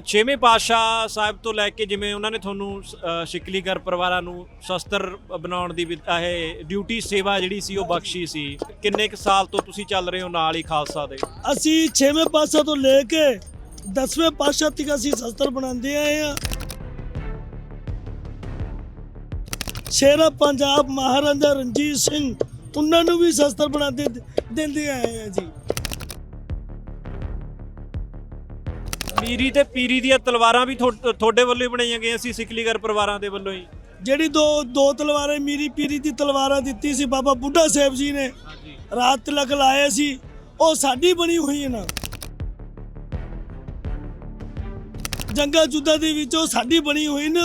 ਛੇਵੇਂ ਪਾਤਸ਼ਾਹ ਸਾਹਿਬ ਤੋਂ ਲੈ ਕੇ ਜਿਵੇਂ ਉਹਨਾਂ ਨੇ ਤੁਹਾਨੂੰ ਅ, ਪਰਿਵਾਰਾਂ ਨੂੰ ਸ਼ਸਤਰ ਬਣਾਉਣ ਦੀ ਇਹ ਡਿਊਟੀ ਸੇਵਾ ਜਿਹੜੀ ਸੀ ਉਹ ਬਖਸ਼ੀ ਸੀ। ਕਿੰਨੇ ਕੁ ਸਾਲ ਤੋਂ ਤੁਸੀਂ ਚੱਲ ਰਹੇ ਹੋ ਨਾਲ ਹੀ ਖਾਲਸਾ ਦੇ? ਅਸੀਂ ਛੇਵੇਂ ਪਾਤਸ਼ਾਹ ਤੋਂ ਲੈ ਕੇ 10ਵੇਂ ਪਾਤਸ਼ਾਹ ਤੱਕ ਅਸੀਂ ਸ਼ਸਤਰ ਬਣਾਉਂਦੇ ਆਏ ਆ ਸ਼ੇਰਾ ਪੰਜਾਬ ਮਹਾਰਾਜਾ ਰਣਜੀਤ ਸਿੰਘ ਉਹਨਾਂ ਨੂੰ ਵੀ ਸ਼ਸਤਰ ਬਣਾਉਂਦੇ ਦਿੰਦੇ ਆਏ ਆ ਜੀ। ਮੀਰੀ ਤੇ ਪੀਰੀ ਦੀਆਂ ਤਲਵਾਰਾਂ ਵੀ ਤੁਹਾਡੇ ਵੱਲੋਂ ਹੀ ਬਣਾਈਆਂ ਗਈਆਂ ਸੀ ਸਿੱਕਲੀਗਰ ਪਰਿਵਾਰਾਂ ਦੇ ਵੱਲੋਂ ਹੀ? ਜਿਹੜੀ ਦੋ ਦੋ ਤਲਵਾਰਾਂ ਮੀਰੀ ਪੀਰੀ ਦੀ ਤਲਵਾਰਾਂ ਦਿੱਤੀ ਸੀ ਬਾਬਾ ਬੁੱਢਾ ਸਾਹਿਬ ਜੀ ਨੇ। ਹਾਂਜੀ। ਰਾਤ ਤਿਲਕ ਲਾਏ ਸੀ ਉਹ ਸਾਡੀ ਬਣੀ ਹੋਈ ਹੈ ਨਾ। ਜੰਗਾ ਜੁੱਧਾਂ ਦੇ ਵਿੱਚ ਉਹ ਸਾਡੀ ਬਣੀ ਹੋਈ ਨੇ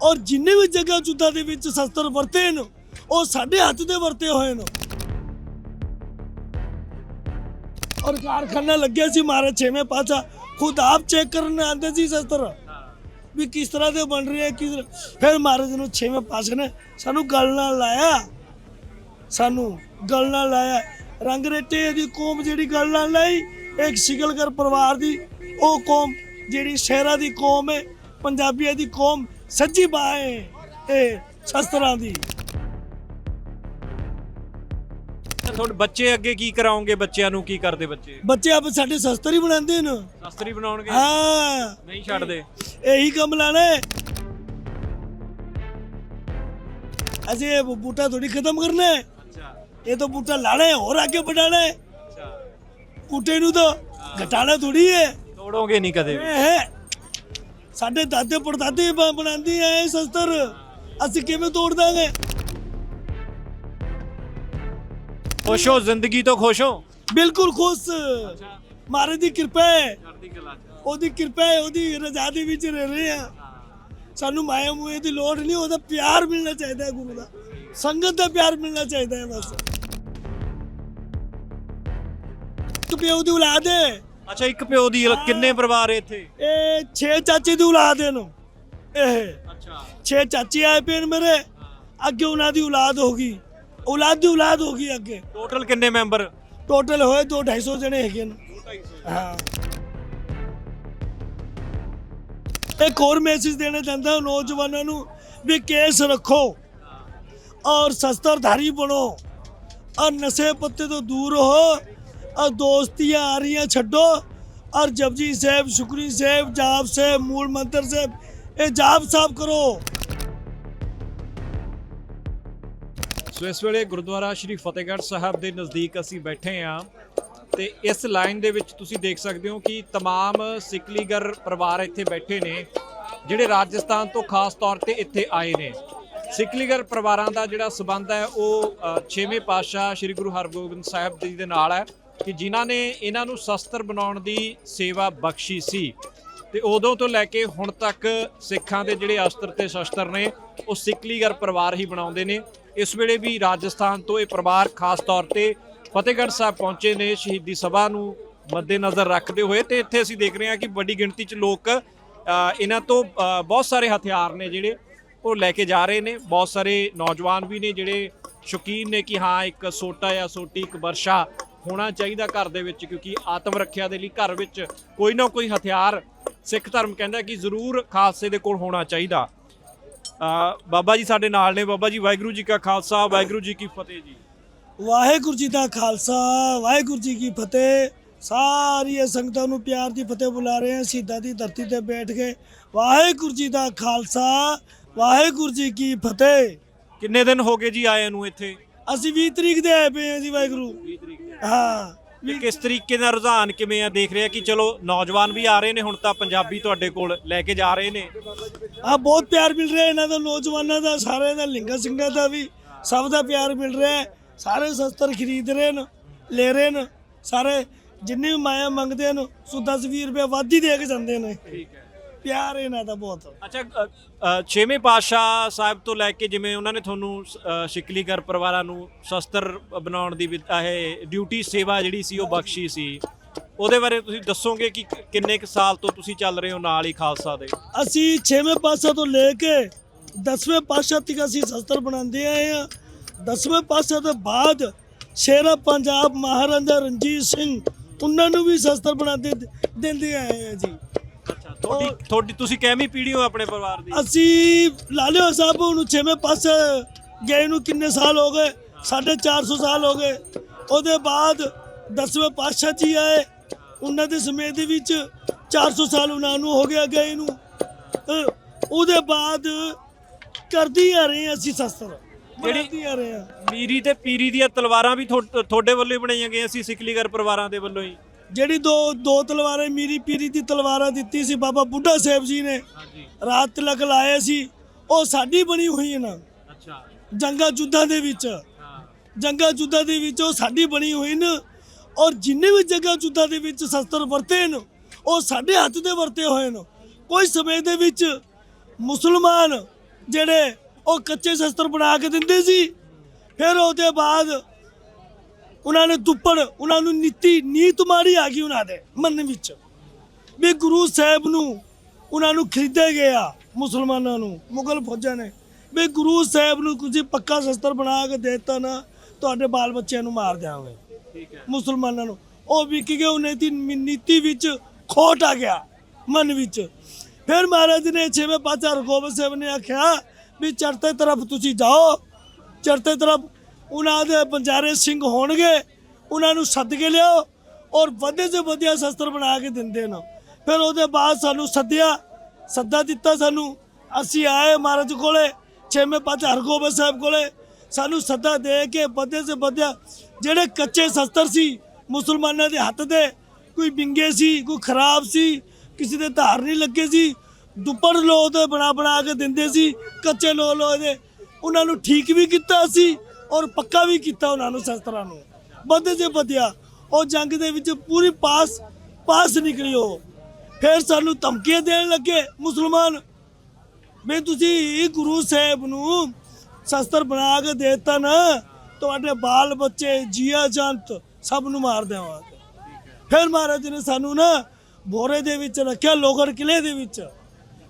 ਔਰ ਜਿੰਨੇ ਵੀ ਜੰਗਾ ਜੁੱਧਾਂ ਦੇ ਵਿੱਚ ਸ਼ਸਤਰ ਵਰਤੇ ਨੇ ਉਹ ਸਾਡੇ ਹੱਥ ਦੇ ਵਰਤੇ ਹੋਏ ਨੇ ਔਰ ਕਾਰਖਾਨਾ ਲੱਗਿਆ ਸੀ ਮਾਰੇ ਛੇਵੇਂ ਪਾਚਾ ਖੁਦ ਆਪ ਚੈੱਕ ਕਰਨ ਆਉਂਦੇ ਸੀ ਸ਼ਸਤਰ ਵੀ ਕਿਸ ਤਰ੍ਹਾਂ ਦੇ ਬਣ ਰਹੇ ਕਿਸ ਫਿਰ ਮਹਾਰਾਜ ਨੂੰ ਛੇਵੇਂ ਪਾਸੇ ਨੇ ਸਾਨੂੰ ਗੱਲ ਨਾਲ ਲਾਇਆ। ਸਾਨੂੰ ਗੱਲ ਨਾਲ ਲਾਇਆ। ਰੰਗ ਰੇਟੇ ਦੀ ਕੌਮ ਜਿਹੜੀ ਗੱਲ ਨਾਲ ਲਾਈ, ਇੱਕ ਸਿਗਲਗਰ ਪਰਿਵਾਰ ਦੀ, ਉਹ ਕੌਮ ਜਿਹੜੀ ਸ਼ਹਿਰਾਂ ਦੀ ਕੌਮ ਹੈ, ਪੰਜਾਬੀਆਂ ਦੀ ਕੌਮ, ਸੱਜੀ ਬਾਏ ਇਹ ਸ਼ਸਤਰਾਂ ਦੀ। ਤੁਹਾਡੇ ਬੱਚੇ ਅੱਗੇ ਕੀ ਕਰਾਉਂਗੇ? ਬੱਚਿਆਂ ਨੂੰ ਕੀ ਕਰਦੇ ਬੱਚੇ? ਬੱਚੇ ਆਪ ਸਾਡੇ ਸ਼ਸਤਰ ਹੀ ਬਣਾਉਂਦੇ ਨੇ। ਸ਼ਸਤਰੀ ਬਣਾਉਣਗੇ? ਹਾਂ। ਨਹੀਂ ਛੱਡਦੇ? ਇਹੀ ਕੰਮ ਲਾਣਾ ਹੈ। ਅਸੀਂ ਇਹ ਬੂਟਾ ਥੋੜੀ ਖਤਮ ਕਰਨਾ ਹੈ। ਅੱਛਾ। ਇਹ ਤਾਂ ਬੂਟਾ ਲਾਣਾ ਹੈ ਹੋਰ ਅੱਗੇ ਵਧਾਣਾ ਹੈ। ਅੱਛਾ। ਬੂਟੇ ਨੂੰ ਤਾਂ ਘਟਾਣਾ ਥੋੜੀ ਹੈ। ਤੋੜੋਗੇ ਨਹੀਂ ਕਦੇ? ਵੀ ਇਹ ਹੈ। ਸਾਡੇ ਦਾਦੇ ਪੜਦਾਦੇ ਬ- ਬਣਾਉਂਦੇ ਆ ਇਹ ਸ਼ਸਤਰ। ਅਸੀਂ ਕਿਵੇਂ ਤੋੜ ਦਾਂਗੇ? ਖੁਸ਼ ਹੋ ਜ਼ਿੰਦਗੀ ਤੋਂ ਖੁਸ਼ ਹੋ? ਬਿਲਕੁਲ ਖੁਸ਼। ਮਾਰੇ ਦੀ ਕਿਰਪਾ ਹੈ। ਉਹਦੀ ਕਿਰਪਾ ਹੈ ਉਹਦੀ ਰਜ਼ਾ ਦੇ ਵਿੱਚ ਰਹਿ ਰਹੇ ਆ ਸਾਨੂੰ ਮਾਇਆ ਮੂਏ ਦੀ ਲੋੜ ਨਹੀਂ ਉਹਦਾ ਪਿਆਰ ਮਿਲਣਾ ਚਾਹੀਦਾ ਹੈ ਗੁਰੂ ਦਾ। ਸੰਗਤ ਦਾ ਪਿਆਰ ਮਿਲਣਾ ਚਾਹੀਦਾ ਹੈ ਬਸ। ਤੂੰ ਪਿਓ ਦੀ ਔਲਾਦ ਹੈ। ਅੱਛਾ ਇੱਕ ਪਿਓ ਦੀ ਕਿੰਨੇ ਪਰਿਵਾਰ ਹੈ ਇੱਥੇ? ਇਹ ਛੇ ਚਾਚੇ ਦੀ ਔਲਾਦ ਹੈ ਨੂੰ ਇਹ ਅੱਛਾ। ਛੇ ਚਾਚੇ ਆਏ ਪਏ ਨੇ ਮੇਰੇ। ਅੱਗੇ ਉਹਨਾਂ ਦੀ ਔਲਾਦ ਹੋ ਗਈ। ਔਲਾਦ ਦੀ ਔਲਾਦ ਹੋ ਗਈ ਅੱਗੇ। ਟੋਟਲ ਕਿੰਨੇ ਮੈਂਬਰ ਟੋਟਲ ਹੋਏ 2 250 ਜਣੇ ਹੈਗੇ ਨੇ। ਹਾਂ। ਇੱਕ ਹੋਰ ਮੈਸੇਜ ਦੇਣਾ ਚਾਹੁੰਦਾ ਹਾਂ ਨੌਜਵਾਨਾਂ ਨੂੰ ਵੀ ਕੇਸ ਰੱਖੋ ਔਰ ਸ਼ਸਤਰਧਾਰੀ ਬਣੋ। ਔਰ ਨਸ਼ੇ ਪੱਤੇ ਤੋਂ ਦੂਰ ਰਹੋ ਔਰ ਦੋਸਤੀਆਂ ਆ ਰਹੀਆਂ ਛੱਡੋ ਔਰ ਜਪਜੀ ਸਾਹਿਬ ਸ਼ੁਕਰੀ ਸਾਹਿਬ ਜਾਪ ਸਾਹਿਬ ਮੂਲ ਮੰਤਰ ਸਾਹਿਬ ਇਹ ਜਾਪ ਸਾਹਿਬ ਕਰੋ। ਸੋ ਇਸ ਵੇਲੇ ਗੁਰਦੁਆਰਾ ਸ਼੍ਰੀ ਫਤਿਹਗੜ੍ਹ ਸਾਹਿਬ ਦੇ ਨਜ਼ਦੀਕ ਅਸੀਂ ਬੈਠੇ ਹਾਂ ਤੇ ਇਸ ਲਾਈਨ ਦੇ ਵਿੱਚ ਤੁਸੀਂ ਦੇਖ ਸਕਦੇ ਹੋ ਕਿ ਤਮਾਮ ਸਿਕਲੀਗਰ ਪਰਿਵਾਰ ਇੱਥੇ ਬੈਠੇ ਨੇ ਜਿਹੜੇ ਰਾਜਸਥਾਨ ਤੋਂ ਖਾਸ ਤੌਰ ਤੇ ਇੱਥੇ ਆਏ ਨੇ। ਸਿਕਲੀਗਰ ਪਰਿਵਾਰਾਂ ਦਾ ਜਿਹੜਾ ਸਬੰਧ ਹੈ ਉਹ ਅ, ਛੇਵੇਂ ਪਾਤਸ਼ਾਹ ਸ੍ਰੀ ਗੁਰੂ ਹਰਗੋਬਿੰਦ ਸਾਹਿਬ ਜੀ ਦੇ ਨਾਲ ਹੈ ਕਿ ਜਿਨ੍ਹਾਂ ਨੇ ਇਹਨਾਂ ਨੂੰ ਸ਼ਸਤਰ ਬਣਾਉਣ ਦੀ ਸੇਵਾ ਬਖਸ਼ੀ ਸੀ। ਤੇ ਉਦੋਂ ਤੋਂ ਲੈ ਕੇ ਹੁਣ ਤੱਕ ਸਿੱਖਾਂ ਦੇ ਜਿਹੜੇ ਅਸਤਰ ਤੇ ਸ਼ਸਤਰ ਨੇ ਉਹ ਸਿੱਕਲੀਗਰ ਪਰਿਵਾਰ ਹੀ ਬਣਾਉਂਦੇ ਨੇ। ਇਸ ਵੇਲੇ ਵੀ ਰਾਜਸਥਾਨ ਤੋਂ ਇਹ ਪਰਿਵਾਰ ਖਾਸ ਤੌਰ ਤੇ ਫਤਿਹਗੜ੍ਹ ਸਾਹਿਬ ਪਹੁੰਚੇ ਨੇ, ਸ਼ਹੀਦੀ ਸਭਾ ਨੂੰ ਮੱਦੇਨਜ਼ਰ ਰੱਖਦੇ ਹੋਏ ਤੇ ਇੱਥੇ ਅਸੀਂ ਦੇਖ ਰਹੇ ਹਾਂ ਕਿ ਵੱਡੀ ਗਿਣਤੀ 'ਚ ਲੋਕ ਇਹਨਾਂ ਤੋਂ ਬਹੁਤ ਸਾਰੇ ਹਥਿਆਰ ਨੇ ਜਿਹੜੇ ਉਹ ਲੈ ਕੇ ਜਾ ਰਹੇ ਨੇ। ਬਹੁਤ ਸਾਰੇ ਨੌਜਵਾਨ ਵੀ ਨੇ ਜਿਹੜੇ ਸ਼ੌਕੀਨ ਨੇ ਕਿ ਹਾਂ, ਇੱਕ ਸੋਟਾ ਜਾਂ ਸੋਟੀ, ਇੱਕ ਵਰਸ਼ਾ ਹੋਣਾ ਚਾਹੀਦਾ ਘਰ ਦੇ ਵਿੱਚ ਕਿਉਂਕਿ ਆਤਮ ਰੱਖਿਆ ਦੇ ਲਈ ਘਰ ਵਿੱਚ ਕੋਈ ਨਾ ਕੋਈ ਹਥਿਆਰ ਸਿੱਖ ਧਰਮ ਕਹਿੰਦਾ ਕਿ ਜ਼ਰੂਰ ਖਾਲਸੇ ਦੇ ਕੋਲ ਹੋਣਾ ਚਾਹੀਦਾ। ਬਾਬਾ ਜੀ ਸਾਡੇ ਨਾਲ ਨੇ ਬਾਬਾ ਜੀ ਵਾਹਿਗੁਰੂ ਜੀ ਕਾ ਖਾਲਸਾ ਵਾਹਿਗੁਰੂ ਜੀ ਕੀ ਫਤਿਹ ਜੀ। ਵਾਹਿਗੁਰੂ ਜੀ ਦਾ ਖਾਲਸਾ ਵਾਹਿਗੁਰੂ ਜੀ ਕੀ ਫਤਿਹ। ਸਾਰੀਆਂ ਸੰਗਤਾਂ ਨੂੰ ਪਿਆਰ ਦੀ ਫਤਿਹ ਬੁਲਾ ਰਹੇ ਹਾਂ ਸਿੱਧਾ ਦੀ ਧਰਤੀ ਤੇ ਬੈਠ ਕੇ। ਵਾਹਿਗੁਰੂ ਜੀ ਦਾ ਖਾਲਸਾ ਵਾਹਿਗੁਰੂ ਜੀ ਕੀ ਫਤਿਹ। ਕਿੰਨੇ ਦਿਨ ਹੋ ਗਏ ਜੀ ਆਏ ਨੂੰ ਇੱਥੇ? ਅਸੀਂ 20 ਤਰੀਕ ਦੇ ਆਏ ਪਏ ਹਾਂ ਜੀ ਵਾਹਿਗੁਰੂ। 20 ਤਰੀਕ ਹਾਂ। ਵੀ ਕਿਸ ਤਰੀਕੇ ਦਾ ਰੁਝਾਨ ਕਿਵੇਂ ਆ? ਦੇਖ ਰਿਹਾ ਕਿ ਚਲੋ ਨੌਜਵਾਨ ਵੀ ਆ ਰਹੇ ਨੇ ਹੁਣ ਤਾਂ ਪੰਜਾਬੀ ਤੁਹਾਡੇ ਕੋਲ ਲੈ ਕੇ ਜਾ ਰਹੇ ਨੇ। ਆ ਬਹੁਤ ਪਿਆਰ ਮਿਲ ਰਿਹਾ ਇਹਨਾਂ ਦਾ ਨੌਜਵਾਨਾਂ ਦਾ ਸਾਰਿਆਂ ਦਾ ਲਿੰਗਾ ਸਿੰਘਾਂ ਦਾ ਵੀ। ਸਭ ਦਾ ਪਿਆਰ ਮਿਲ ਰਿਹਾ ਹੈ। ਸਾਰੇ ਸ਼ਸਤਰ ਖਰੀਦ ਰਹੇ ਨੇ ਲੈ ਰਹੇ ਨੇ। ਸਾਰੇ ਜਿੰਨੇ ਵੀ ਮਾਇਆ ਮੰਗਦੇ ਨੇ ਸੋ 10 20 ਰੁਪਏ ਵੱਧ ਦੇ ਕੇ ਜਾਂਦੇ ਨੇ। ਠੀਕ ਹੈ। ਪਿਆਰ ਇਹਨਾਂ ਦਾ ਬਹੁਤ। ਅੱਛਾ ਅ, ਅ, ਛੇਵੇਂ ਪਾਤਸ਼ਾਹ ਸਾਹਿਬ ਤੋਂ ਲੈ ਕੇ ਜਿਵੇਂ ਉਹਨਾਂ ਨੇ ਤੁਹਾਨੂੰ ਅ, ਸਿੱਕਲੀਗਰ ਪਰਿਵਾਰਾਂ ਨੂੰ ਸ਼ਸਤਰ ਬਣਾਉਣ ਦੀ ਇਹ ਡਿਊਟੀ ਸੇਵਾ ਜਿਹੜੀ ਸੀ ਉਹ ਬਖਸ਼ੀ ਸੀ। ਉਹਦੇ ਬਾਰੇ ਤੁਸੀਂ ਦੱਸੋਗੇ ਕਿ ਕਿੰਨੇ ਕੁ ਸਾਲ ਤੋਂ ਤੁਸੀਂ ਚੱਲ ਰਹੇ ਹੋ ਨਾਲ ਹੀ ਖਾਲਸਾ ਦੇ? ਅਸੀਂ 6ਵੇਂ ਪਾਤਸ਼ਾਹ ਤੋਂ ਲੈ ਕੇ 10ਵੇਂ ਪਾਤਸ਼ਾਹ ਤੱਕ ਅਸੀਂ ਸ਼ਸਤਰ ਬਣਾਉਂਦੇ ਆਏ ਆ 10ਵੇਂ ਪਾਤਸ਼ਾਹ ਤੋਂ ਬਾਅਦ ਸ਼ੇਰਾ ਪੰਜਾਬ ਮਹਾਰਾਜਾ ਰਣਜੀਤ ਸਿੰਘ ਉਹਨਾਂ ਨੂੰ ਵੀ ਸ਼ਸਤਰ ਬਣਾਉਂਦੇ ਦਿੰਦੇ ਆਏ ਆ ਜੀ। ਤੁਹਾਡੀ ਤੁਹਾਡੀ ਤੁਸੀਂ ਕਿਵੇਂ ਪੀੜ੍ਹੀ ਹੋ ਆਪਣੇ ਪਰਿਵਾਰ ਦੀ? ਅਸੀਂ ਲਾਲਿਓ ਸਾਹਿਬ ਨੂੰ ਛੇਵੇਂ ਪਾਸੇ ਗਏ ਨੂੰ ਕਿੰਨੇ ਸਾਲ ਹੋ ਗਏ? ਸਾਢੇ 400 ਸਾਲ ਹੋ ਗਏ। ਉਹਦੇ ਬਾਅਦ ਦਸਵੇਂ ਪਾਤਸ਼ਾਹ ਜੀ ਆਏ। ਉਹਨਾਂ ਦੇ ਸਮੇਂ ਦੇ ਵਿੱਚ 400 ਸਾਲ ਉਹਨਾਂ ਨੂੰ ਹੋ ਗਿਆ ਗਏ ਨੂੰ। ਉਹਦੇ ਬਾਅਦ ਕਰਦੀ ਆ ਰਹੇ ਅਸੀਂ ਸ਼ਸਤਰ। ਜਿਹੜੀ- ਆ ਰਹੇ ਹਾਂ। ਮੀਰੀ ਤੇ ਪੀਰੀ ਦੀਆਂ ਤਲਵਾਰਾਂ ਵੀ ਤੁਹਾ- ਤੁਹਾਡੇ ਵੱਲੋਂ ਹੀ ਬਣਾਈਆਂ ਗਈਆਂ ਸੀ ਸਿਕਲੀਗਰ ਪਰਿਵਾਰਾਂ ਦੇ ਵੱਲੋਂ ਹੀ? ਜਿਹੜੀ ਦੋ ਦੋ ਤਲਵਾਰਾਂ ਮੀਰੀ ਪੀਰੀ ਦੀ ਤਲਵਾਰਾਂ ਦਿੱਤੀ ਸੀ ਬਾਬਾ ਬੁੱਢਾ ਸਾਹਿਬ ਜੀ ਨੇ ਰਾਤ ਤਿਲਕ ਲਾਏ ਸੀ ਉਹ ਸਾਡੀ ਬਣੀ ਹੋਈ ਹੈ ਨਾ। ਅੱਛਾ। ਜੰਗਾਂ ਜੁੱਧਾਂ ਦੇ ਵਿੱਚ ਹਾਂ। ਜੰਗਾਂ ਜੁੱਧਾਂ ਦੇ ਵਿੱਚ ਉਹ ਸਾਡੀ ਬਣੀ ਹੋਈ ਨੇ ਔਰ ਜਿੰਨੇ ਵੀ ਜੰਗਾਂ ਜੁੱਧਾਂ ਦੇ ਵਿੱਚ ਸ਼ਸਤਰ ਵਰਤੇ ਨੇ ਉਹ ਸਾਡੇ ਹੱਥ ਦੇ ਵਰਤੇ ਹੋਏ ਨੇ ਕੋਈ ਸਮੇਂ ਦੇ ਵਿੱਚ ਮੁਸਲਮਾਨ ਜਿਹੜੇ ਉਹ ਕੱਚੇ ਸ਼ਸਤਰ ਬਣਾ ਕੇ ਦਿੰਦੇ ਸੀ ਫਿਰ ਉਹਦੇ ਬਾਅਦ ਉਹਨਾਂ ਨੇ ਦੁੱਪੜ ਉਹਨਾਂ ਨੂੰ ਨੀਤੀ ਨੀਤ ਮਾਰੀ ਆ ਗਈ ਉਹਨਾਂ ਦੇ ਮਨ ਵਿੱਚ। ਵੀ ਗੁਰੂ ਸਾਹਿਬ ਨੂੰ ਉਹਨਾਂ ਨੂੰ ਖਰੀਦਿਆ ਗਿਆ ਮੁਸਲਮਾਨਾਂ ਨੂੰ ਮੁਗਲ ਫੌਜਾਂ ਨੇ। ਵੀ ਗੁਰੂ ਸਾਹਿਬ ਨੂੰ ਤੁਸੀਂ ਪੱਕਾ ਸ਼ਸਤਰ ਬਣਾ ਕੇ ਦੇ ਦਿੱਤਾ ਨਾ ਤੁਹਾਡੇ ਬਾਲ ਬੱਚਿਆਂ ਨੂੰ ਮਾਰ ਦਿਆਂਗੇ। ਠੀਕ ਹੈ। ਮੁਸਲਮਾਨਾਂ ਨੂੰ। ਉਹ ਵਿਕ ਗਏ ਉਹਨੇ ਦੀ ਨੀਤੀ ਵਿੱਚ ਖੋਟ ਆ ਗਿਆ ਮਨ ਵਿੱਚ। ਫਿਰ ਮਹਾਰਾਜ ਨੇ ਛੇਵੇਂ ਪਾਤਸ਼ਾਹ ਹਰਗੋਬਿੰਦ ਸਾਹਿਬ ਨੇ ਆਖਿਆ ਵੀ ਚੜ੍ਹਤੇ ਤਰਫ ਤੁਸੀਂ ਜਾਓ ਚੜ੍ਹਤੇ ਤਰਫ ਉਹਨਾਂ ਦੇ ਬੰਜਾਰੇ ਸਿੰਘ ਹੋਣਗੇ, ਉਹਨਾਂ ਨੂੰ ਸੱਦ ਕੇ ਲਿਆਓ ਔਰ ਵਧੇ ਤੋਂ ਵਧੀਆ ਸ਼ਸਤਰ ਬਣਾ ਕੇ ਦਿੰਦੇ ਨਾ। ਫਿਰ ਉਹਦੇ ਬਾਅਦ ਸਾਨੂੰ ਸੱਦਿਆ, ਸੱਦਾ ਦਿੱਤਾ ਸਾਨੂੰ, ਅਸੀਂ ਆਏ ਮਹਾਰਾਜ ਕੋਲੇ, ਛੇਵੇਂ ਪਾਤਸ਼ਾਹ ਹਰਗੋਬਿੰਦ ਸਾਹਿਬ ਕੋਲੇ। ਸਾਨੂੰ ਸੱਦਾ ਦੇ ਕੇ ਵਧੇ ਤੋਂ ਵਧਿਆ, ਜਿਹੜੇ ਕੱਚੇ ਸ਼ਸਤਰ ਸੀ, ਮੁਸਲਮਾਨਾਂ ਦੇ ਹੱਥ ਦੇ, ਕੋਈ ਬਿੰਗੇ ਸੀ, ਕੋਈ ਖਰਾਬ ਸੀ, ਕਿਸੇ ਦੇ ਧਾਰ ਨਹੀਂ ਲੱਗੇ ਸੀ, ਦੁੱਪੜ ਲੋ ਦੇ ਬਣਾ ਬਣਾ ਕੇ ਦਿੰਦੇ ਸੀ, ਕੱਚੇ ਲੋ ਲੋ ਦੇ। ਉਹਨਾਂ ਨੂੰ ਠੀਕ ਵੀ ਕੀਤਾ ਸੀ ਔਰ ਪੱਕਾ ਵੀ ਕੀਤਾ ਉਹਨਾਂ ਨੂੰ ਸ਼ਸਤਰਾਂ ਨੂੰ। ਵਧੇ ਤੇ ਵਧਿਆ, ਉਹ ਜੰਗ ਦੇ ਵਿੱਚ ਪੂਰੀ ਪਾਸ ਪਾਸ ਨਿਕਲੀ ਉਹ। ਫਿਰ ਸਾਨੂੰ ਧਮਕੀਆਂ ਦੇਣ ਲੱਗੇ, ਮੁਸਲਮਾਨ, ਵੀ ਤੁਸੀਂ ਗੁਰੂ ਸਾਹਿਬ ਨੂੰ ਸ਼ਸਤਰ ਬਣਾ ਕੇ ਦੇਤਾ ਨਾ, ਤੁਹਾਡੇ ਬਾਲ ਬੱਚੇ, ਜੀਆ ਜੰਤ, ਸਭ ਨੂੰ ਮਾਰ ਦੇਵਾਂਗੇ। ਫਿਰ ਮਹਾਰਾਜ ਨੇ ਸਾਨੂੰ ਨਾ ਬੋਰੇ ਦੇ ਵਿੱਚ ਰੱਖਿਆ, ਲੋਗੜ ਕਿਲੇ ਦੇ ਵਿੱਚ।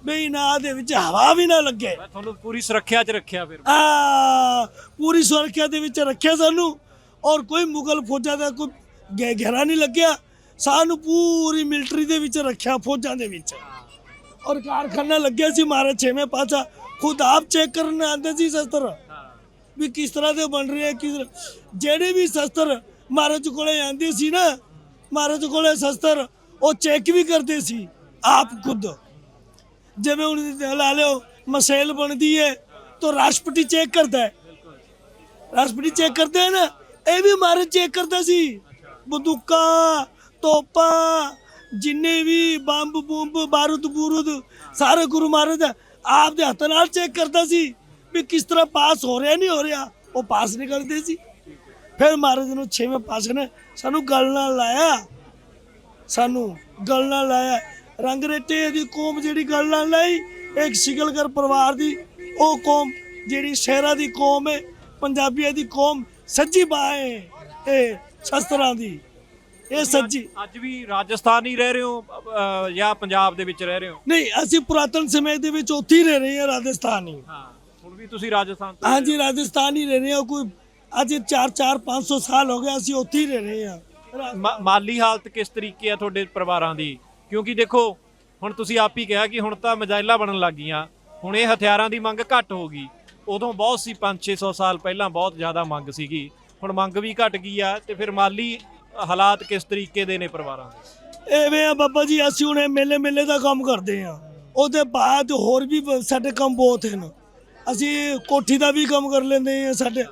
ਵੀ ਨਾ ਦੇ ਵਿੱਚ ਹਵਾ ਵੀ ਨਾ ਲੱਗੇ। ਮੈਂ ਤੁਹਾਨੂੰ ਪੂਰੀ ਸੁਰੱਖਿਆ 'ਚ ਰੱਖਿਆ ਫਿਰ। ਆ ਪੂਰੀ ਸੁਰੱਖਿਆ ਦੇ ਵਿੱਚ ਰੱਖਿਆ ਸਾਨੂੰ। ਔਰ ਕੋਈ ਮੁਗਲ ਫੌਜਾਂ ਦਾ ਕੋਈ ਘੇਰਾ ਨਹੀਂ ਲੱਗਿਆ। ਸਾਨੂੰ ਪੂਰੀ ਮਿਲਟਰੀ ਦੇ ਵਿੱਚ ਰੱਖਿਆ ਫੌਜਾਂ ਦੇ ਵਿੱਚ। ਔਰ ਕਾਰਖਾਨਾ ਲੱਗਿਆ ਸੀ ਮਹਾਰਾਜ ਛੇਵੇਂ ਪਾਤਸ਼ਾਹ। ਖੁਦ ਆਪ ਚੈੱਕ ਕਰਨ ਆਉਂਦੇ ਸੀ ਸ਼ਸਤਰ। ਵੀ ਕਿਸ ਤਰ੍ਹਾਂ ਦੇ ਬਣ ਰਹੇ ਕਿਸ ਜਿਹੜੇ ਵੀ ਸ਼ਸਤਰ ਮਹਾਰਾਜ ਕੋਲੇ ਆਉਂਦੇ ਸੀ ਨਾ ਮਹਾਰਾਜ ਕੋਲੇ ਸ਼ਸਤਰ ਉਹ ਚੈੱਕ ਵੀ ਕਰਦੇ ਸੀ ਆਪ ਖੁਦ। ਜਿਵੇਂ ਹੁਣ ਲਾ ਲਿਓ, ਮਸੇਲ ਬਣਦੀ ਹੈ ਤਾਂ ਰਾਸ਼ਟਰਪਤੀ ਚੈੱਕ ਕਰਦਾ ਹੈ ਰਾਸ਼ਟਰਪਤੀ ਚੈੱਕ ਕਰਦੇ ਹੈ ਨਾ, ਇਹ ਵੀ ਮਹਾਰਾਜ ਚੈੱਕ ਕਰਦਾ ਸੀ। ਬੰਦੂਕਾਂ, ਤੋਪਾਂ, ਜਿੰਨੇ ਵੀ ਬੰਬ ਬੁੰਬ, ਬਾਰੂਦ ਬੂਰੂਦ, ਸਾਰੇ ਗੁਰੂ ਮਹਾਰਾਜ ਆਪ ਦੇ ਹੱਥ ਨਾਲ ਚੈੱਕ ਕਰਦਾ ਸੀ ਵੀ ਕਿਸ ਤਰ੍ਹਾਂ ਪਾਸ ਹੋ ਰਿਹਾ, ਨਹੀਂ ਹੋ ਰਿਹਾ। ਉਹ ਪਾਸ ਨਹੀਂ ਕਰਦੇ ਸੀ। ਫਿਰ ਮਹਾਰਾਜ ਨੂੰ ਛੇਵੇਂ ਪਾਸ ਨੇ ਸਾਨੂੰ ਗੱਲ ਨਾਲ ਲਾਇਆ। ਸਾਨੂੰ ਗੱਲ ਨਾਲ ਲਾਇਆ। ਰੰਗਰੇਟੇ ਦੀ ਕੌਮ ਜਿਹੜੀ ਗੱਲ ਨਾਲ ਲਾਈ ਇੱਕ ਸਿਗਲਗਰ ਪਰਿਵਾਰ ਦੀ ਉਹ ਕੌਮ ਜਿਹੜੀ ਸ਼ਹਿਰਾਂ ਦੀ ਕੌਮ ਹੈ ਪੰਜਾਬੀਆਂ ਦੀ ਕੌਮ ਸੱਜੀ ਬਾਏ ਇਹ ਸ਼ਸਤਰਾਂ ਦੀ ਇਹ ਸੱਜੀ। ਅੱਜ ਵੀ ਰਾਜਸਥਾਨ ਹੀ ਰਹਿ ਰਹੇ ਹੋ ਜਾਂ ਪੰਜਾਬ ਦੇ ਵਿੱਚ ਰਹਿ ਰਹੇ ਹੋ? ਨਹੀਂ ਅਸੀਂ ਪੁਰਾਤਨ ਸਮੇਂ ਦੇ ਵਿੱਚ ਉੱਥੇ ਹੀ ਰਹਿ ਰਹੇ ਹਾਂ ਰਾਜਸਥਾਨ। ਹੀ ਹਾਂ ਹੁਣ ਵੀ ਤੁਸੀਂ ਰਾਜਸਥਾਨ ਤੋਂ ਹਾਂਜੀ ਰਾਜਸਥਾਨ ਹੀ। ਰਹਿ ਰਹੇ ਹਾਂ ਕੋਈ ਅੱਜ 4 4 500 ਸਾਲ ਹੋ ਗਏ ਅਸੀਂ ਉੱਥੇ ਹੀ ਰਹਿ ਰਹੇ ਹਾਂ। ਮਾਲੀ ਹਾਲਤ ਕਿਸ ਤਰੀਕੇ ਆ ਤੁਹਾਡੇ ਪਰਿਵਾਰਾਂ ਦੀ? ਕਿਉਂਕਿ ਦੇਖੋ ਹੁਣ ਤੁਸੀਂ ਆਪ ਹੀ ਕਿਹਾ ਕਿ ਹੁਣ ਤਾਂ ਮਜਾਇਲਾ ਬਣਨ ਲੱਗ ਗਈਆਂ। ਹੁਣ ਇਹ ਹਥਿਆਰਾਂ ਦੀ ਮੰਗ ਘੱਟ ਹੋ ਗਈ। ਉਦੋਂ ਬਹੁਤ ਸੀ 5-600 ਸਾਲ ਪਹਿਲਾਂ ਬਹੁਤ ਜ਼ਿਆਦਾ ਮੰਗ ਸੀਗੀ। ਹੁਣ ਮੰਗ ਵੀ ਘਟ ਗਈ ਆ ਤੇ ਫਿਰ ਮਾਲੀ ਹਾਲਾਤ ਕਿਸ ਤਰੀਕੇ ਦੇ ਨੇ ਪਰਿਵਾਰਾਂ ਦੇ? ਐਵੇਂ ਆ ਬਾਬਾ ਜੀ ਅਸੀਂ ਹੁਣ ਮੇਲੇ ਮੇਲੇ ਦਾ ਕੰਮ ਕਰਦੇ ਆ। ਉਹਦੇ ਬਾਅਦ ਹੋਰ ਵੀ ਸਾਡੇ ਕੰਮ ਬਹੁਤ ਹਨ। ਅਸੀਂ ਕੋਠੀ ਦਾ ਵੀ ਕੰਮ ਕਰ ਲੈਂਦੇ ਆ ਸਾਡੇ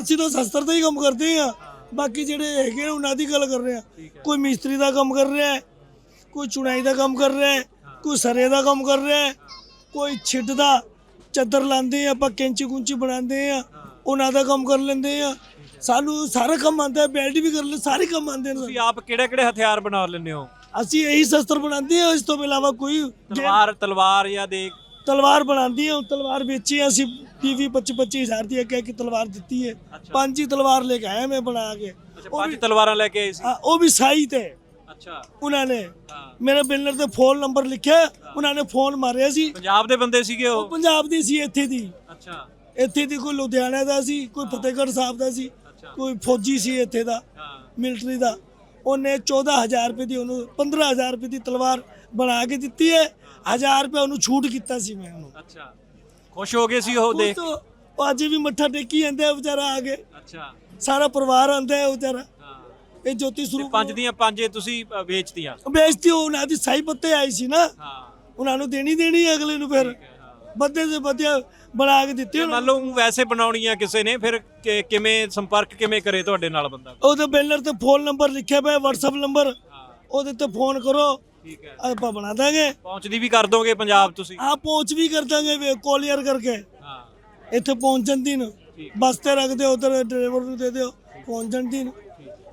ਅਸੀਂ ਤਾਂ ਸ਼ਸਤਰ ਦਾ ਹੀ ਕੰਮ ਕਰਦੇ ਆ। ਬਾਕੀ ਜਿਹੜੇ ਹੈਗੇ ਉਹਨਾਂ ਦੀ ਗੱਲ ਕਰ ਰਹੇ ਆ। ਕੋਈ ਮਿਸਤਰੀ ਦਾ ਕੰਮ ਕਰ ਰਿਹਾ ਹੈ ਕੋਈ ਚੁਣਾਈ ਦਾ ਕੰਮ ਕਰ ਰਿਹਾ ਹੈ ਕੋਈ ਸਰੇ ਦਾ ਕੰਮ ਕਰ ਰਿਹਾ ਹੈ ਕੋਈ ਛਿੱਟ ਦਾ ਚੱਦਰ ਲਾਉਂਦੇ ਆ ਆਪਾਂ ਕੈਂਚੀ ਕੁੰਚੀ ਬਣਾਉਂਦੇ ਆ ਉਹਨਾਂ ਦਾ ਕੰਮ ਕਰ ਲੈਂਦੇ ਆ। ਸਾਨੂੰ ਸਾਰਾ ਕੰਮ ਆਉਂਦਾ ਹੈ ਬੈਲਟ ਵੀ ਕਰ ਲੈ ਸਾਰੇ ਕੰਮ ਆਉਂਦੇ ਨੇ। ਤੁਸੀਂ ਆਪ ਕਿਹੜੇ ਕਿਹੜੇ ਹਥਿਆਰ ਬਣਾ ਲੈਂਦੇ ਹੋ? ਅਸੀਂ ਇਹੀ ਸ਼ਸਤਰ ਬਣਾਉਂਦੇ ਹਾਂ ਇਸ ਤੋਂ ਇਲਾਵਾ ਕੋਈ ਤਲਵਾਰ ਤਲਵਾਰ ਜਾਂ ਦੇ ਤਲਵਾਰ ਬਣਾਉਂਦੀ ਹਾਂ ਤਲਵਾਰ ਵੇਚੀ ਹੈ ਅਸੀਂ 20 25 25 ਹਜ਼ਾਰ ਦੀ ਇੱਕ ਇੱਕ ਤਲਵਾਰ ਦਿੱਤੀ ਹੈ। ਪੰਜ ਹੀ ਤਲਵਾਰ ਲੈ ਕੇ ਆਇਆ ਮੈਂ ਬਣਾ ਕੇ। ਪੰਜ ਤਲਵਾਰਾਂ ਲੈ ਕੇ ਆਏ ਸੀ। ਉਹ ਵੀ ਸਾਈ ਤੇ। ਅੱਛਾ। ਉਹਨਾਂ ਨੇ ਮੇਰੇ ਬਿਲਰ ਤੇ ਫੋਨ ਨੰਬਰ ਲਿਖਿਆ ਉਹਨਾਂ ਨੇ ਫੋਨ ਮਾਰਿਆ ਸੀ। ਪੰਜਾਬ ਦੇ ਬੰਦੇ ਸੀਗੇ ਉਹ? ਪੰਜਾਬ ਦੀ ਸੀ ਇੱਥੇ ਦੀ। ਅੱਛਾ। ਇੱਥੇ ਦੀ ਕੋਈ ਲੁਧਿਆਣਾ ਦਾ ਸੀ ਕੋਈ ਫਤਿਹਗੜ੍ਹ ਸਾਹਿਬ ਦਾ ਸੀ ਕੋਈ ਫੌਜੀ ਸੀ ਇੱਥੇ ਦਾ ਮਿਲਟਰੀ ਦਾ। ਉਹਨੇ 14000 ਰੁਪਏ ਦੀ ਉਹਨੂੰ 15000 ਰੁਪਏ ਦੀ ਤਲਵਾਰ ਬਣਾ ਕੇ ਦਿੱਤੀ ਹੈ। 1000 ਰੁਪਏ ਉਹਨੂੰ ਛੂਟ ਕੀਤਾ ਸੀ ਮੈਂ ਉਹਨੂੰ। ਅੱਛਾ। ਖੁਸ਼ ਹੋ ਗਏ ਸੀ ਉਹ ਦੇਖ? ਉਹ ਅੱਜ ਵੀ ਮੱਥਾ ਟੇਕੀ ਜਾਂਦੇ ਵਿਚਾਰਾ ਆ ਕੇ। ਅੱਛਾ। ਸਾਰਾ ਪਰਿਵਾਰ ਆਂਦਾ ਹੈ ਵਿਚਾਰਾ। ਇਹ ਜੋਤੀ ਸਰੂਪ ਪੰਜ ਦੀਆਂ ਪੰਜ ਇਹ ਤੁਸੀਂ ਅ, ਵੇਚਤੀਆਂ। ਬੇਇੱਜ਼ਤੀ ਉਹਨਾਂ ਦੀ ਸਾਈ ਪੱਤੇ ਆਈ ਸੀ ਨਾ। ਹਾਂ। ਉਹਨਾਂ ਨੂੰ ਦੇਣੀ ਦੇਣੀ ਹੈ ਅਗਲੇ ਨੂੰ ਫਿਰ। ਬੱਦੇ ਦੇ ਵਧੀਆ ਬਣਾ ਕੇ ਦਿੱਤੀ ਮੰਨ ਲਓ ਊਂ ਵੈਸੇ ਬਣਾਉਣੀ ਆ ਕਿਸੇ ਨੇ ਫਿਰ ਕਿ- ਕਿਵੇਂ ਸੰਪਰਕ ਕਿਵੇਂ ਕਰੇ ਤੁਹਾਡੇ ਨਾਲ ਬੰਦਾ? ਉਹਦੇ ਬੈਨਰ ਤੇ ਫੋਨ ਨੰਬਰ ਲਿਖਿਆ ਪਿਆ WhatsApp ਨੰਬਰ। ਉਹਦੇ ਤੇ ਫੋਨ ਕਰੋ। ਠੀਕ ਹੈ। ਆਪਾਂ ਬਣਾ ਦਾਂਗੇ। ਪਹੁੰਚਦੀ ਵੀ ਕਰ ਦੋਗੇ ਪੰਜਾਬ ਤੁਸੀਂ? ਆ ਪਹੁੰਚ ਵੀ ਕਰ ਦਾਂਗੇ ਵੇ ਕੋਲੀਅਰ ਕਰਕੇ। ਹਾਂ। ਇੱਥੇ ਪਹੁੰਚਣ ਦੀ ਨੂੰ। ਬਸ ਤੇ ਰੱਖ ਦਿਓ ਉਧਰ ਡਰਾਈਵਰ ਨੂੰ ਦੇ ਦਿਓ। ਪਹੁੰਚਣ ਦੀ ਨੂੰ।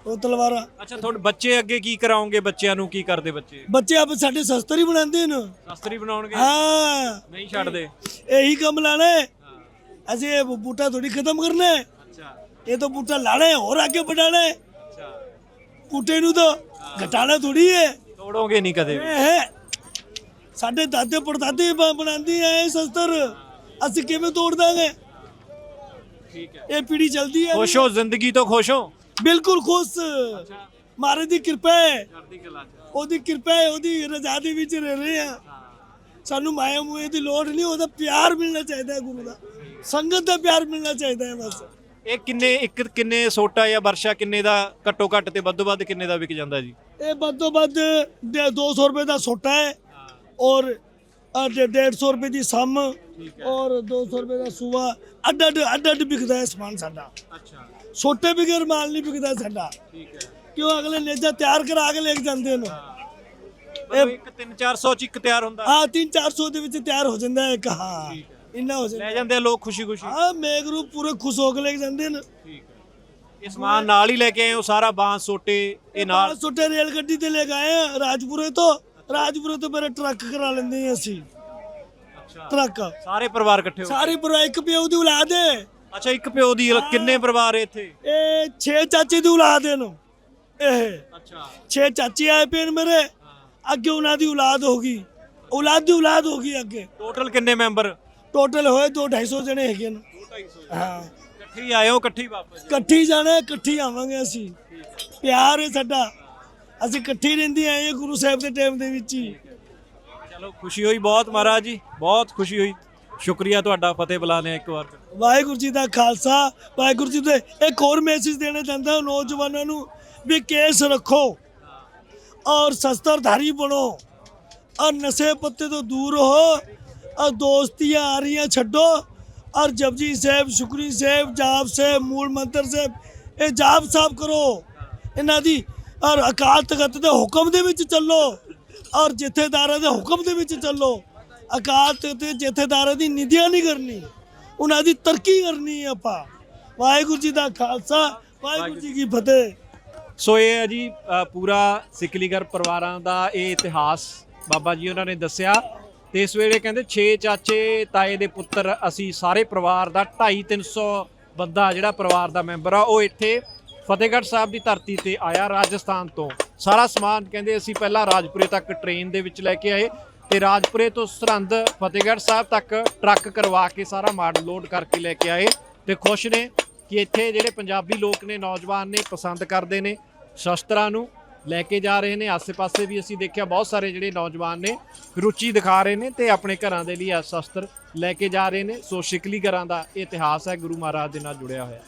ਉਹ ਤਲਵਾਰਾ। ਅੱਛਾ ਤੁਹਾਡੇ ਬੱਚੇ ਅੱਗੇ ਕੀ ਕਰਾਉਂਗੇ? ਬੱਚਿਆਂ ਨੂੰ ਕੀ ਕਰਦੇ ਬੱਚੇ? ਬੱਚੇ ਆਪ ਸਾਡੇ ਸ਼ਸਤਰ ਹੀ ਬਣਾਉਂਦੇ ਨੇ। ਸ਼ਾਸਤਰੀ ਬਣਾਉਣਗੇ? ਹਾਂ। ਨਹੀਂ ਛੱਡਦੇ? ਇਹੀ ਕੰਮ ਲਾਣਾ ਹੈ। ਅਸੀਂ ਇਹ ਬੂਟਾ ਥੋੜੀ ਖਤਮ ਕਰਨਾ ਹੈ। ਅੱਛਾ। ਇਹ ਤਾਂ ਬੂਟਾ ਲਾਣਾ ਹੈ ਹੋਰ ਅੱਗੇ ਵਧਾਣਾ ਹੈ। ਅੱਛਾ। ਬੂਟੇ ਨੂੰ ਤਾਂ ਘਟਾਣਾ ਥੋੜੀ ਹੈ। ਤੋੜੋਗੇ ਨਹੀਂ ਕਦੇ ਵੀ। ਇਹ ਹੈ। ਸਾਡੇ ਦਾਦੇ ਪੜਦਾਦੇ ਬ- ਬਣਾਉਂਦੇ ਆ ਇਹ ਸ਼ਸਤਰ। ਅਸੀਂ ਕਿਵੇਂ ਤੋੜ ਦਾਂਗੇ? ਠੀਕ ਹੈ। ਇਹ ਪੀੜੀ ਚਲਦੀ ਹੈ ਖੁਸ਼ ਹੋ ਜ਼ਿੰਦਗੀ ਤੋਂ ਖੁਸ਼ ਹੋ? ਬਿਲਕੁਲ ਖੁਸ਼। ਮਾਰੇ ਦੀ ਕਿਰਪਾ ਹੈ। ਚੜ੍ਹਦੀ ਕਲਾ ਚ। ਉਹਦੀ ਕਿਰਪਾ ਹੈ ਉਹਦੀ ਰਜ਼ਾ ਦੇ ਵਿੱਚ ਰਹਿ ਰਹੇ ਆ ਸਾਨੂੰ ਮਾਇਆ ਮੂਏ ਦੀ ਲੋੜ ਨਹੀਂ ਉਹਦਾ ਪਿਆਰ ਮਿਲਣਾ ਚਾਹੀਦਾ ਹੈ ਗੁਰੂ ਦਾ। ਸੰਗਤ ਦਾ ਪਿਆਰ ਮਿਲਣਾ ਚਾਹੀਦਾ ਹੈ ਬਸ। ਇਹ ਕਿੰਨੇ ਇੱਕ ਕਿੰਨੇ ਸੋਟਾ ਜਾਂ ਵਰਸ਼ਾ ਕਿੰਨੇ ਦਾ ਘੱਟੋ ਘੱਟ ਤੇ ਵੱਧੋ ਵੱਧ ਕਿੰਨੇ ਦਾ ਵਿਕ ਜਾਂਦਾ ਜੀ? ਇਹ ਵੱਧੋ ਵੱਧ 200 ਰੁਪਏ ਦਾ ਛੋਟਾ ਹੈ ਔਰ 150 ਰੁਪਏ ਦੀ ਸਮ ਔਰ 200 ਰੁਪਏ ਦਾ ਸੂਆ। ਅੱਡ ਅੱਡ ਅੱਡ ਅੱਡ ਵਿਕਦਾ ਹੈ ਸਮਾਨ ਸਾਡਾ। ਅੱਛਾ। ਛੋਟੇ ਬਿਗਰ ਮਾਲ ਨਹੀਂ ਵਿਕਦਾ ਸਾਡਾ। ਠੀਕ ਹੈ। ਕਿਉਂ ਅਗਲੇ ਨੇਜਾ ਤਿਆਰ ਕਰਾ ਕੇ ਲੈ ਕੇ ਜਾਂਦੇ ਨੇ ਮਤਲਬ ਇੱਕ 3-400 ਚ ਇੱਕ ਤਿਆਰ ਹੁੰਦਾ। ਹਾਂ 3-400 ਦੇ ਵਿੱਚ ਤਿਆਰ ਹੋ ਜਾਂਦਾ ਹੈ। ਇੱਕ ਹਾਂ। ਇੰਨਾ ਹੋ ਜਾਂਦਾ। ਲੈ ਜਾਂਦੇ ਆ ਲੋਕ ਖੁਸ਼ੀ ਖੁਸ਼ੀ ਹਾਂ ਮੇਗਰੂ ਪੂਰੇ ਖੁਸ਼ ਹੋ ਕੇ ਲੈ ਕੇ ਜਾਂਦੇ ਨੇ। ਠੀਕ ਹੈ। ਇਹ ਸਮਾਨ ਨਾਲ ਹੀ ਲੈ ਕੇ ਆਏ ਹੋ ਸਾਰਾ ਬਾਂਸ ਸੋਟੇ ਇਹ ਨਾਲ? ਛੋਟੇ ਰੇਲ ਗੱਡੀ ਤੇ ਲੈ ਕੇ ਆਏ ਆ ਰਾਜਪੁਰੇ ਤੋਂ। ਰਾਜਪੁਰੇ ਤੋਂ ਮੇਰੇ ਟਰੱਕ ਕਰਾ ਲੈਂਦੇ ਹਾਂ ਅਸੀਂ। ਅੱਛਾ। ਟਰੱਕ। ਸਾਰੇ ਪਰਿਵਾਰ ਇਕੱਠੇ ਹੋ ਸਾਰੀ ਪਰਿਵਾਰ ਇੱਕ ਪਿਓ ਦੀ ਔਲਾਦ ਹੈ। ਅੱਛਾ ਇੱਕ ਪਿਓ ਦੀ ਕਿੰਨੇ ਪਰਿਵਾਰ ਇੱਥੇ? ਇਹ ਛੇ ਚਾਚੇ ਦੀ ਔਲਾਦ ਹੈ ਨੂੰ ਇਹ। ਅੱਛਾ। ਛੇ ਚਾਚੇ ਆਏ ਪਏ ਨੇ ਮੇਰੇ ਅੱਗੇ ਉਹਨਾਂ ਦੀ ਔਲਾਦ ਹੋ ਗਈ। ਔਲਾਦ ਦੀ ਔਲਾਦ ਹੋ ਗਈ ਅੱਗੇ। ਟੋਟਲ ਕਿੰਨੇ ਮੈਂਬਰ? ਟੋਟਲ ਹੋਏ 2 250 ਜਣੇ ਹੈਗੇ ਨੇ। 250 ਹਾਂ। ਇਕੱਠੇ ਹੋ ਇਕੱਠੇ ਵਾਪਸ ਇਕੱਠੀ ਜਾਣਾ ਇਕੱਠੀ ਆਵਾਂਗੇ ਅਸੀਂ। ਪਿਆਰ ਹੈ ਸਾਡਾ। ਅਸੀਂ ਇਕੱਠੀ ਰਹਿੰਦੇ ਆਏ ਗੁਰੂ ਸਾਹਿਬ ਦੇ ਟਾਈਮ ਦੇ ਵਿੱਚ ਹੀ। ਚਲੋ ਖੁਸ਼ੀ ਹੋਈ ਬਹੁਤ ਮਹਾਰਾਜ ਜੀ ਬਹੁਤ ਖੁਸ਼ੀ ਹੋਈ। ਸ਼ੁਕਰੀਆ ਤੁਹਾਡਾ, ਫਤਿਹ ਬੁਲਾਣੇ ਇੱਕ ਵਾਰ ਵਾਹਿਗੁਰੂ ਜੀ ਦਾ ਖਾਲਸਾ, ਵਾਹਿਗੁਰੂ ਜੀ ਦੇ, ਇੱਕ ਹੋਰ ਮੈਸੇਜ ਦੇਣਾ ਚਾਹੁੰਦਾ ਨੌਜਵਾਨਾਂ ਨੂੰ ਵੀ ਕੇਸ ਰੱਖੋ ਔਰ ਸ਼ਸਤਰਧਾਰੀ ਬਣੋ। ਔਰ ਨਸ਼ੇ ਪੱਤੇ ਤੋਂ ਦੂਰ ਰਹੋ ਔਰ ਦੋਸਤੀਆਂ ਆ ਰਹੀਆਂ ਛੱਡੋ, ਔਰ ਜਪਜੀ ਸਾਹਿਬ, ਸ਼ੁਕਰੀ ਸਾਹਿਬ, ਜਾਪ ਸਾਹਿਬ, ਮੂਲ ਮੰਤਰ ਸਾਹਿਬ, ਇਹ ਜਾਪ ਸਾਹਿਬ ਕਰੋ। ਇਹਨਾਂ ਦੀ ਔਰ ਅਕਾਲ ਤਖਤ ਦੇ ਹੁਕਮ ਦੇ ਵਿੱਚ ਚੱਲੋ, ਔਰ ਜਥੇਦਾਰਾਂ ਦੇ ਹੁਕਮ ਦੇ ਵਿੱਚ ਚੱਲੋ। ਅਕਾਲ ਤਖਤ ਦੇ ਜਥੇਦਾਰਾਂ ਦੀ ਨਿੰਦਿਆ ਨਹੀਂ ਕਰਨੀ। ਉਹਨਾਂ ਦੀ ਤਰੱਕੀ ਕਰਨੀ ਹੈ ਆਪਾਂ। ਵਾਹਿਗੁਰੂ ਜੀ ਦਾ ਖਾਲਸਾ, ਵਾਹਿਗੁਰੂ ਜੀ ਕੀ ਫਤਿਹ। ਸੋ ਇਹ ਹੈ ਜੀ ਪੂਰਾ ਸਿਕਲੀਗਰ ਪਰਿਵਾਰਾਂ ਦਾ ਇਹ ਇਤਿਹਾਸ। ਬਾਬਾ ਜੀ ਉਹਨਾਂ ਨੇ ਦੱਸਿਆ। ਤੇ ਇਸ ਵੇਲੇ ਕਹਿੰਦੇ 6 ਚਾਚੇ ਤਾਏ ਦੇ ਪੁੱਤਰ, ਅਸੀਂ ਸਾਰੇ ਪਰਿਵਾਰ ਦਾ 2.5 300 ਬੰਦਾ ਜਿਹੜਾ ਪਰਿਵਾਰ ਦਾ ਮੈਂਬਰ ਆ, ਉਹ ਇੱਥੇ ਫਤਿਹਗੜ੍ਹ ਸਾਹਿਬ ਦੀ ਧਰਤੀ ਤੇ ਆਇਆ ਰਾਜਸਥਾਨ ਤੋਂ। ਸਾਰਾ ਸਮਾਨ ਕਹਿੰਦੇ ਅਸੀਂ ਪਹਿਲਾਂ ਰਾਜਪੁਰੇ ਤੱਕ ਟ੍ਰੇਨ ਦੇ ਵਿੱਚ ਲੈ ਕੇ ਆਏ। ਤੇ ਰਾਜਪੁਰੇ ਤੋਂ ਸਰਹੰਦ ਫਤਿਹਗੜ੍ਹ ਸਾਹਿਬ ਤੱਕ ਟਰੱਕ ਕਰਵਾ ਕੇ ਸਾਰਾ ਮਾਲ ਲੋਡ ਕਰਕੇ ਲੈ ਕੇ ਆਏ ਤੇ ਖੁਸ਼ ਨੇ ਕਿ ਇੱਥੇ ਜਿਹੜੇ ਪੰਜਾਬੀ ਲੋਕ ਨੇ, ਨੌਜਵਾਨ ਨੇ, ਪਸੰਦ ਕਰਦੇ ਨੇ, ਸ਼ਸਤਰਾਂ ਨੂੰ ਲੈ ਕੇ ਜਾ ਰਹੇ ਨੇ। ਆਸੇ-ਪਾਸੇ ਵੀ ਅਸੀਂ ਦੇਖਿਆ ਬਹੁਤ ਸਾਰੇ ਜਿਹੜੇ ਨੌਜਵਾਨ ਨੇ, ਰੁਚੀ ਦਿਖਾ ਰਹੇ ਨੇ ਤੇ ਆਪਣੇ ਘਰਾਂ ਦੇ ਲਈ ਇਹ ਸ਼ਸਤਰ ਲੈ ਕੇ ਜਾ ਰਹੇ ਨੇ। ਸੋ ਸ਼ਿਕਲੀ ਘਰਾਂ ਦਾ ਇਤਿਹਾਸ ਹੈ, ਗੁਰੂ ਮਹਾਰਾਜ ਦੇ ਨਾਲ ਜੁੜਿਆ ਹੋਇਆ।